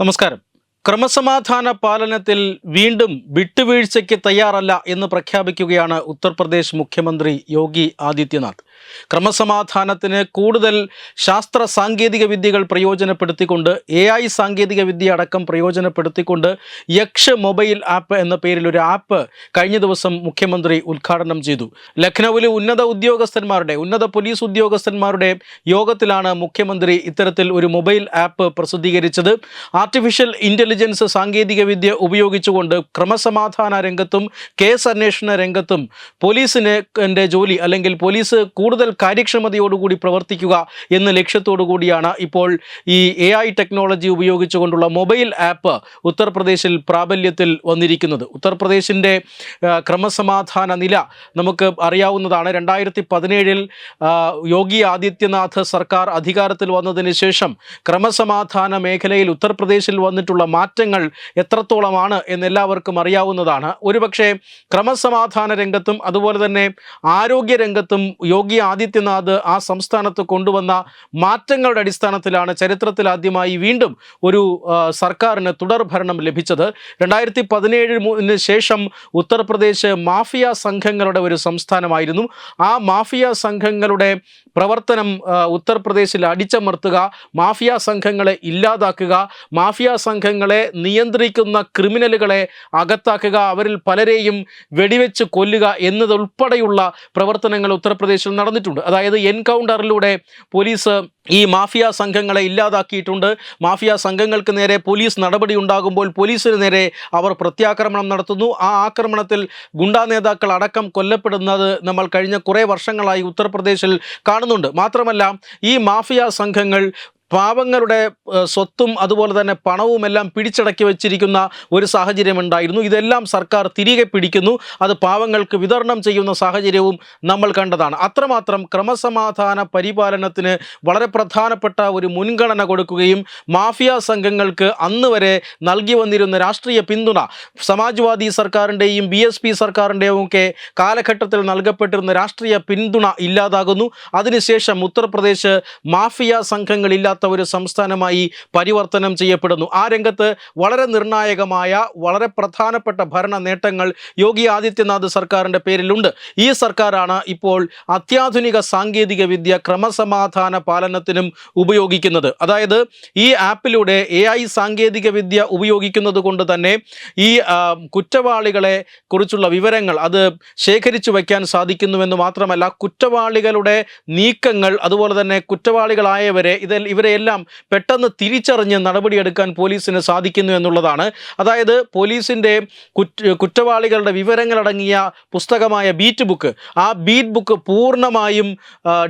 നമസ്കാരം. ക്രമസമാധാന പാലനത്തിൽ വീണ്ടും വിട്ടുവീഴ്ചയ്ക്ക് തയ്യാറല്ല എന്ന് പ്രഖ്യാപിക്കുകയാണ് ഉത്തർപ്രദേശ് മുഖ്യമന്ത്രി യോഗി ആദിത്യനാഥ്. ക്രമസമാധാനത്തിന് കൂടുതൽ ശാസ്ത്ര സാങ്കേതിക വിദ്യകൾ പ്രയോജനപ്പെടുത്തിക്കൊണ്ട് എ ഐ സാങ്കേതിക വിദ്യ അടക്കം പ്രയോജനപ്പെടുത്തിക്കൊണ്ട് യക്ഷ മൊബൈൽ ആപ്പ് എന്ന പേരിൽ ഒരു ആപ്പ് കഴിഞ്ഞ ദിവസം മുഖ്യമന്ത്രി ഉദ്ഘാടനം ചെയ്തു. ലഖ്നൌവിലെ ഉന്നത ഉദ്യോഗസ്ഥന്മാരുടെ ഉന്നത പോലീസ് ഉദ്യോഗസ്ഥന്മാരുടെ യോഗത്തിലാണ് മുഖ്യമന്ത്രി ഇത്തരത്തിൽ ഒരു മൊബൈൽ ആപ്പ് പ്രസിദ്ധീകരിച്ചത്. ആർട്ടിഫിഷ്യൽ ഇന്റലിജൻസ് സാങ്കേതിക വിദ്യ ഉപയോഗിച്ചുകൊണ്ട് ക്രമസമാധാന രംഗത്തും കേസ് അന്വേഷണ രംഗത്തും പോലീസിന് ജോലി അല്ലെങ്കിൽ പോലീസ് കൂടുതൽ കാര്യക്ഷമതയോടുകൂടി പ്രവർത്തിക്കുക എന്ന ലക്ഷ്യത്തോടു കൂടിയാണ് ഇപ്പോൾ ഈ എ ഐ ടെക്നോളജി ഉപയോഗിച്ചുകൊണ്ടുള്ള മൊബൈൽ ആപ്പ് ഉത്തർപ്രദേശിൽ പ്രാബല്യത്തിൽ വന്നിരിക്കുന്നത്. ഉത്തർപ്രദേശിന്റെ ക്രമസമാധാന നില നമുക്ക് അറിയാവുന്നതാണ്. രണ്ടായിരത്തി പതിനേഴിൽ യോഗി ആദിത്യനാഥ് സർക്കാർ അധികാരത്തിൽ വന്നതിന് ശേഷം ക്രമസമാധാന മേഖലയിൽ ഉത്തർപ്രദേശിൽ വന്നിട്ടുള്ള മാറ്റങ്ങൾ എത്രത്തോളമാണ് എന്നെല്ലാവർക്കും അറിയാവുന്നതാണ്. ഒരുപക്ഷെ ക്രമസമാധാന രംഗത്തും അതുപോലെ തന്നെ ആരോഗ്യ രംഗത്തും യോഗി ആദിത്യനാഥ് ആ സംസ്ഥാനത്ത് കൊണ്ടുവന്ന മാറ്റങ്ങളുടെ അടിസ്ഥാനത്തിലാണ് ചരിത്രത്തിൽ ആദ്യമായി വീണ്ടും ഒരു സർക്കാരിന് തുടർഭരണം ലഭിച്ചത്. രണ്ടായിരത്തി പതിനേഴിന് ശേഷം ഉത്തർപ്രദേശ് മാഫിയ സംഘങ്ങളുടെ ഒരു സംസ്ഥാനമായിരുന്നു. ആ മാഫിയ സംഘങ്ങളുടെ പ്രവർത്തനം ഉത്തർപ്രദേശിൽ അടിച്ചമർത്തുക മാഫിയ സംഘങ്ങളെ ഇല്ലാതാക്കുക മാഫിയ സംഘങ്ങളെ നിയന്ത്രിക്കുന്ന ക്രിമിനലുകളെ അകത്താക്കുക അവരിൽ പലരെയും വെടിവെച്ച് കൊല്ലുക എന്നതുൾപ്പെടെയുള്ള പ്രവർത്തനങ്ങൾ ഉത്തർപ്രദേശിൽ നടന്നിട്ടുണ്ട്. അതായത് എൻകൗണ്ടറിലൂടെ പോലീസ് ഈ മാഫിയ സംഘങ്ങളെ ഇല്ലാതാക്കിയിട്ടുണ്ട്. മാഫിയ സംഘങ്ങൾക്ക് നേരെ പോലീസ് നടപടി ഉണ്ടാകുമ്പോൾ പോലീസിന് നേരെ അവർ പ്രത്യാക്രമണം നടത്തുന്നു. ആ ആക്രമണത്തിൽ ഗുണ്ടാ നേതാക്കൾ അടക്കം കൊല്ലപ്പെടുന്നത് നമ്മൾ കഴിഞ്ഞ കുറേ വർഷങ്ങളായി ഉത്തർപ്രദേശിൽ കാണുന്നുണ്ട്. മാത്രമല്ല ഈ മാഫിയ സംഘങ്ങൾ പാവങ്ങളുടെ സ്വത്തും അതുപോലെ തന്നെ പണവും എല്ലാം പിടിച്ചടക്കി വെച്ചിരിക്കുന്ന ഒരു സാഹചര്യം ഉണ്ടായിരുന്നു. ഇതെല്ലാം സർക്കാർ തിരികെ പിടിക്കുന്നു. അത് പാവങ്ങൾക്ക് വിതരണം ചെയ്യുന്ന സാഹചര്യവും നമ്മൾ കണ്ടതാണ്. അത്രമാത്രം ക്രമസമാധാന പരിപാലനത്തിന് വളരെ പ്രധാനപ്പെട്ട ഒരു മുൻഗണന കൊടുക്കുകയും മാഫിയ സംഘങ്ങൾക്ക് അന്ന് വരെ നൽകി വന്നിരുന്ന രാഷ്ട്രീയ പിന്തുണ സമാജ്വാദി സർക്കാരിന്റെയും ബി എസ് പി സർക്കാരിന്റെയും ഒക്കെ കാലഘട്ടത്തിൽ നൽകപ്പെട്ടിരുന്ന രാഷ്ട്രീയ പിന്തുണ ഇല്ലാതാകുന്നു. അതിനുശേഷം ഉത്തർപ്രദേശ് മാഫിയ സംഘങ്ങളില്ലാത്ത ഒരു സംസ്ഥാനമായി പരിവർത്തനം ചെയ്യപ്പെടുന്നു. ആ രംഗത്ത് വളരെ നിർണായകമായ വളരെ പ്രധാനപ്പെട്ട ഭരണ നേട്ടങ്ങൾ യോഗി ആദിത്യനാഥ് സർക്കാരിന്റെ പേരിലുണ്ട്. ഈ സർക്കാരാണ് ഇപ്പോൾ അത്യാധുനിക സാങ്കേതിക വിദ്യ ക്രമസമാധാന പാലനത്തിനും ഉപയോഗിക്കുന്നത്. അതായത് ഈ ആപ്പിലൂടെ എ ഐ സാങ്കേതിക വിദ്യ ഉപയോഗിക്കുന്നത് കൊണ്ട് തന്നെ ഈ കുറ്റവാളികളെ കുറിച്ചുള്ള വിവരങ്ങൾ അത് ശേഖരിച്ചു വയ്ക്കാൻ സാധിക്കുന്നുവെന്ന് മാത്രമല്ല കുറ്റവാളികളുടെ നീക്കങ്ങൾ അതുപോലെ തന്നെ കുറ്റവാളികളായവരെ ഇതിൽ ഇവരെയെല്ലാം പെട്ടെന്ന് തിരിച്ചറിഞ്ഞ് നടപടിയെടുക്കാൻ പോലീസിന് സാധിക്കുന്നു എന്നുള്ളതാണ്. അതായത് പോലീസിന്റെ കുറ്റ കുറ്റവാളികളുടെ വിവരങ്ങളടങ്ങിയ പുസ്തകമായ ബീറ്റ് ബുക്ക്. ആ ബീറ്റ് ബുക്ക് പൂർണമായും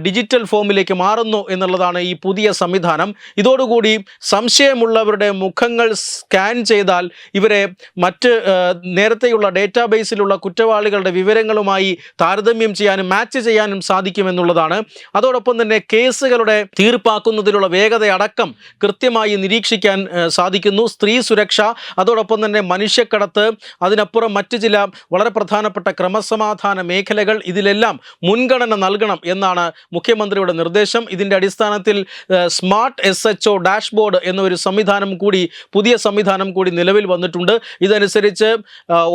ഡിജിറ്റൽ ഫോമിലേക്ക് മാറുന്നു എന്നുള്ളതാണ് ഈ പുതിയ സംവിധാനം. ഇതോടുകൂടി സംശയമുള്ളവരുടെ മുഖങ്ങൾ സ്കാൻ ചെയ്താൽ ഇവരെ മറ്റ് നേരത്തെയുള്ള ഡേറ്റാബേസിലുള്ള കുറ്റവാളികളുടെ വിവരങ്ങളുമായി താരതമ്യം ചെയ്യാനും മാച്ച് ചെയ്യാനും സാധിക്കുമെന്നുള്ളതാണ്. അതോടൊപ്പം തന്നെ കേസുകളുടെ തീർപ്പാക്കുന്നതിലുള്ള വേഗതയടക്കം കൃത്യമായി നിരീക്ഷിക്കാൻ സാധിക്കുന്നു. സ്ത്രീ സുരക്ഷ അതോടൊപ്പം തന്നെ മനുഷ്യക്കടത്ത് അതിനപ്പുറം മറ്റ് ചില വളരെ പ്രധാനപ്പെട്ട ക്രമസമാധാന മേഖലകൾ ഇതിലെല്ലാം മുൻഗണന നൽകണം എന്നാണ് മുഖ്യമന്ത്രിയുടെ നിർദ്ദേശം. ഇതിന്റെ അടിസ്ഥാനത്തിൽ smart S H O dashboard എന്നൊരു സംവിധാനം കൂടി പുതിയ സംവിധാനം കൂടി നിലവിൽ വന്നിട്ടുണ്ട്. ഇതനുസരിച്ച്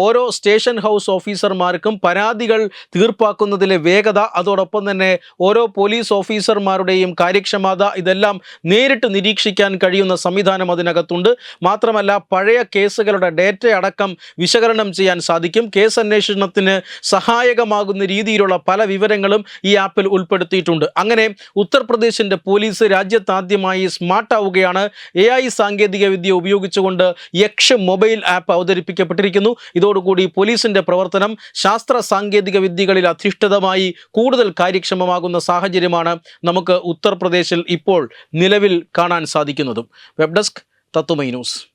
ഓരോ സ്റ്റേഷൻ ഹൗസ് ഓഫീസർമാർക്കും പരാതികൾ തീർപ്പാക്കുന്നതിലെ വേഗത അതോടൊപ്പം തന്നെ ഓരോ പോലീസ് ഓഫീസർമാരുടെയും കാര്യക്ഷമത ഇതെല്ലാം നേരിട്ട് നിരീക്ഷിക്കാൻ കഴിയുന്ന സംവിധാനം അതിനകത്തുണ്ട്. മാത്രമല്ല പഴയ കേസുകളുടെ ഡേറ്റ അടക്കം വിശകലനം ചെയ്യാൻ സാധിക്കും. കേസ് അന്വേഷണത്തിന് സഹായകമാകുന്ന രീതിയിലുള്ള പല വിവരങ്ങളും ഈ ആപ്പിൽ ഉൾപ്പെടുത്തിയിട്ടുണ്ട്. അങ്ങനെ ഉത്തർപ്രദേശിന്റെ പോലീസ് രാജ്യത്താദ്യമായി സ്മാർട്ട് ആവുകയാണ്. എ ഐ സാങ്കേതികവിദ്യ ഉപയോഗിച്ചുകൊണ്ട് യക്ഷ മൊബൈൽ ആപ്പ് അവതരിപ്പിക്കപ്പെട്ടിരിക്കുന്നു. ഇതോടുകൂടി പോലീസിന്റെ പ്രവർത്തനം ശാസ്ത്ര സാങ്കേതിക വിദ്യകളിൽ അധിഷ്ഠിതമായി കൂടുതൽ കാര്യക്ഷമമാകുന്ന സാഹചര്യമാണ് നമുക്ക് ഉത്തർപ്രദേശിൽ ഇപ്പോൾ നിലവിൽ കാണാൻ സാധിക്കുന്നതും. വെബ് ഡെസ്ക് തത്തുമൈ ന്യൂസ്.